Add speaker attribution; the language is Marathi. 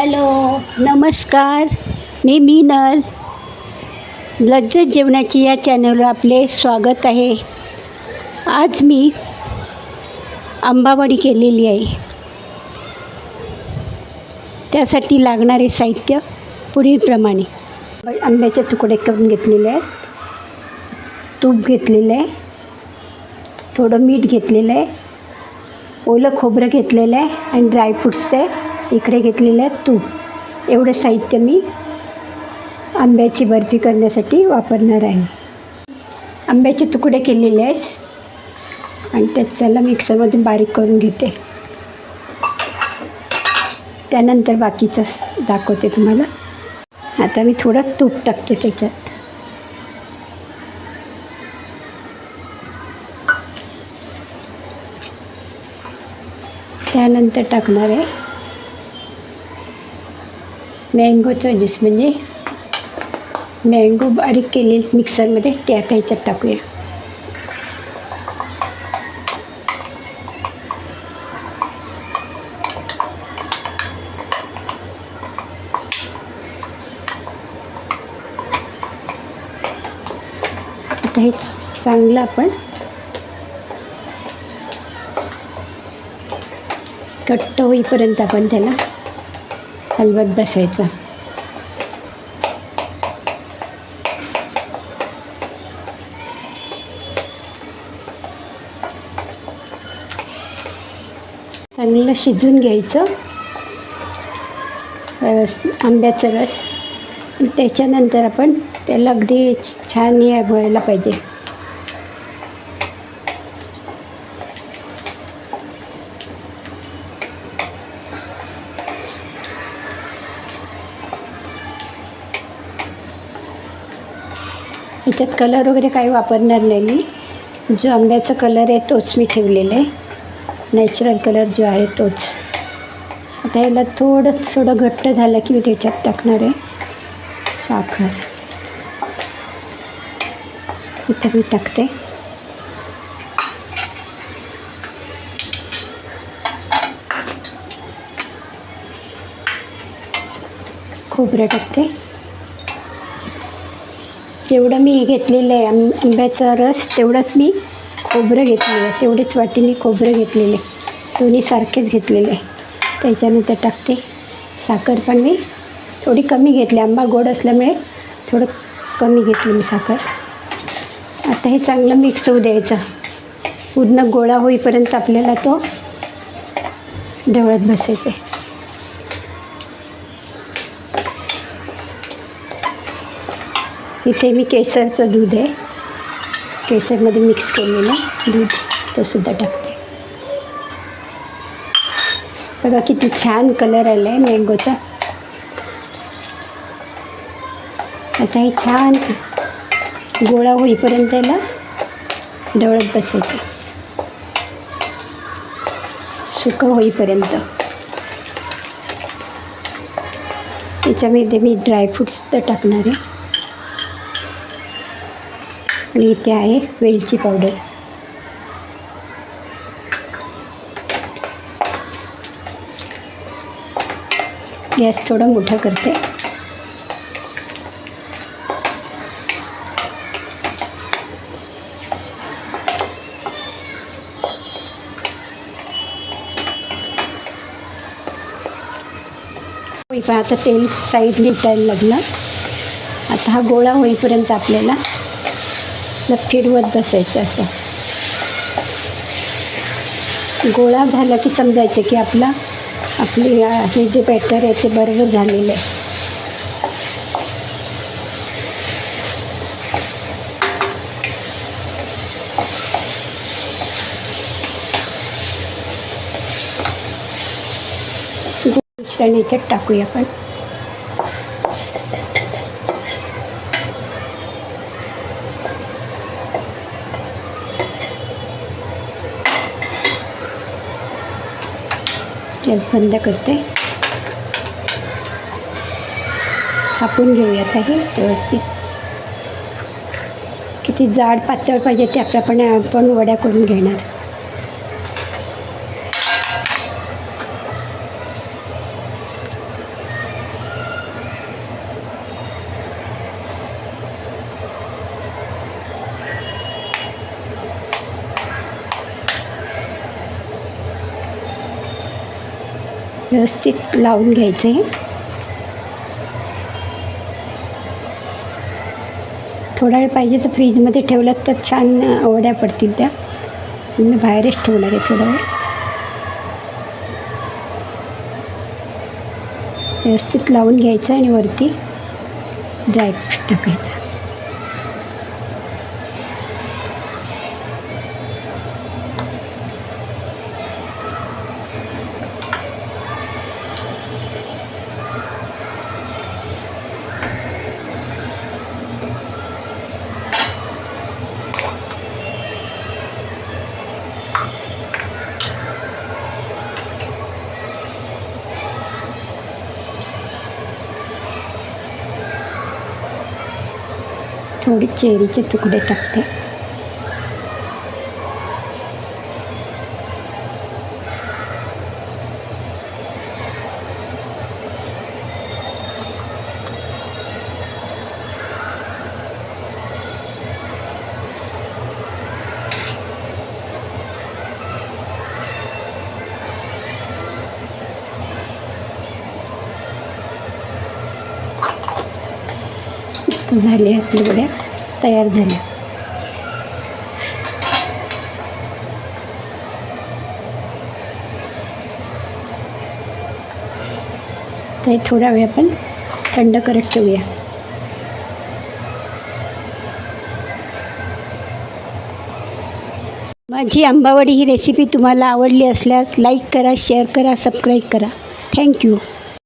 Speaker 1: हॅलो नमस्कार. मी मीनल. लज्जत जेवणाची या चॅनलवर आपले स्वागत आहे. आज मी आंबावडी केलेली आहे. त्यासाठी लागणारे साहित्य पुढीलप्रमाणे. आंब्याचे तुकडे करून घेतलेले आहेत. तूप घेतलेलं आहे. थोडं मीठ घेतलेलं आहे. ओलं खोबरं घेतलेलं आहे. आणि ड्रायफ्रुट्सचे इकडे घेतलेलं आहे तूप. एवढं साहित्य मी आंब्याची बर्फी करण्यासाठी वापरणार आहे. आंब्याचे तुकडे केलेले आहेत. आणि त्यात त्याला मिक्सरमधून बारीक करून घेते. त्यानंतर बाकीचं दाखवते तुम्हाला. आता मी थोडं तूप टाकते त्याच्यात. त्यानंतर टाकणार आहे. मँगोचा ज्यूस म्हणजे मँगो बारीक केलेले मिक्सरमध्ये त्या ह्याच्यात टाकूया. आता हे चांगलं आपण घट्ट होईपर्यंत आपण त्याला हलवत बसायचं. चांगलं शिजून घ्यायचं. रस आंब्याचा रस. त्याच्यानंतर आपण त्याला अगदी छान हे व्हायला पाहिजे. ह्याच्यात कलर वगैरे काही वापरणार नाही मी. जो आंब्याचा कलर आहे तोच मी ठेवलेला आहे. नॅचरल कलर जो आहे तोच. आता याला थोडं थोडं घट्ट झालं की मी त्याच्यात टाकणार आहे. साखर. इथं मी टाकते. खोबरं टाकते. जेवढं मी घेतलेलं आहे आंब आंब्याचा रस तेवढंच मी खोबरं घेतलेलं आहे. तेवढीच वाटी मी खोबरं घेतलेले दोन्ही सारखेच घेतलेले त्याच्यानंतर टाकते. साखर पण मी थोडी कमी घेतली. आंबा गोड असल्यामुळे थोडं कमी घेतली मी साखर. आता हे चांगलं मिक्स होऊ द्यायचं. पूर्ण गोळा होईपर्यंत आपल्याला तो ढवळत बसायचे इथे मी केसरचं दूध आहे. केसरमध्ये मिक्स केलेलं दूध तो सुद्धा टाकते. बघा किती छान कलर आला आहे मँगोचा आता हे छान गोळा होईपर्यंत याला ढवळत बसायचं. सुकं होईपर्यंत. त्याच्यामध्ये मी ड्रायफ्रूट्स तर टाकणार आहे. आणि इथे आहे वेलची पावडर गॅस थोडा मोठा करते. आता तेल साईड निटायला लागलं. आता हा गोळा होईपर्यंत आपल्याला असं फिरवत बसायचं असं. गोळा झाला की समजायचं की आपला आपली हे जे बॅटर आहे ते बरोबर झालेलं आहे. मिश्रण याच्यात टाकूया आपण गॅस बंद करते. थापून घेऊयात हे व्यवस्थित. किती जाड पातळ पाहिजे त्याप्रमाणे आपण वड्या करून घेणार. व्यवस्थित लावून घ्यायचं. थोडा वेळ पाहिजे तर फ्रीजमध्ये ठेवल्यात तर छान वड्या पडतील त्या. मी बाहेरच ठेवणार आहे थोडा वेळ. व्यवस्थित लावून घ्यायचं आणि वरती ड्रायफ्रूट टाकायचं. थोडी चेरीचे तुकडे टाकते झाली आपली वड्या. तयार झाल्या. तर थोडा वेळ आपण थंड करत ठेवूया. माझी आंबावडी ही रेसिपी तुम्हाला आवडली असल्यास लाईक करा शेअर करा सबस्क्राईब करा. थँक्यू